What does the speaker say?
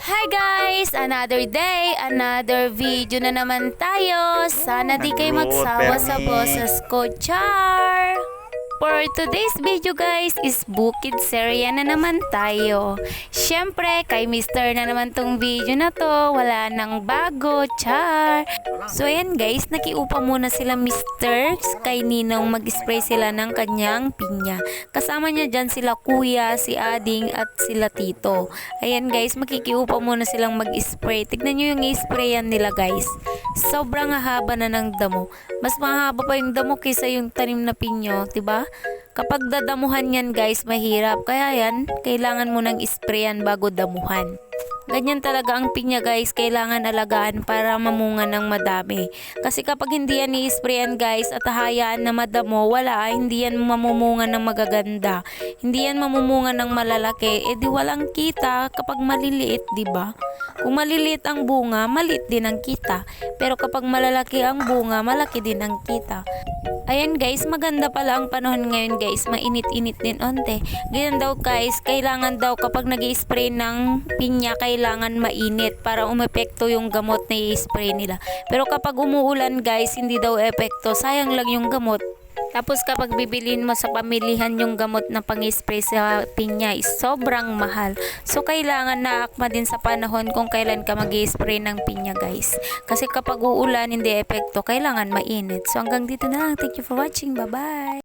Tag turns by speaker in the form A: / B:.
A: Hi guys! Another day, another video na naman tayo. Sana di kayo magsawa sa boses ko, Char! For today's video guys is Bukid Serya na naman tayo. Siyempre, kay Mr. na naman tong video na to. Wala nang bago, char. So ayan guys, nakiupa muna sila Mr. Kay Ninong mag-spray sila ng kanyang pinya. Kasama niya dyan sila kuya, si Ading at sila tito. Ayan guys, makikiupa muna silang mag-spray. Tignan nyo yung i-sprayan nila guys. Sobrang haba na ng damo. Mas mahaba pa yung damo kaysa yung tanim na pinyo, 'di ba? Kapag dadamuhan yan guys, mahirap. Kaya yan, kailangan mo nang isprayan bago damuhan. Ganyan talaga ang pinya guys, kailangan alagaan para mamunga ng madami. Kasi kapag hindi yan i-sprayan guys at hayaan na madamo, wala, hindi yan mamumunga ng magaganda. Hindi yan mamumunga ng malalaki, eh di walang kita kapag maliliit, di ba? Kung maliliit ang bunga, maliit din ang kita. Pero kapag malalaki ang bunga, malaki din ang kita. Ayan guys, maganda pala ang panahon ngayon guys. Mainit-init din onte. Ganyan daw guys, kailangan daw kapag nag spray ng pinya, kailangan mainit para umepekto yung gamot na i-spray nila. Pero kapag umuulan guys, hindi daw epekto. Sayang lang yung gamot. Tapos kapag bibilin mo sa pamilihan yung gamot na pang-spray sa pinya sobrang mahal. So kailangan na akma din sa panahon kung kailan ka mag spray ng pinya guys. Kasi kapag uulan hindi epekto, kailangan mainit. So hanggang dito na lang. Thank you for watching. Bye-bye!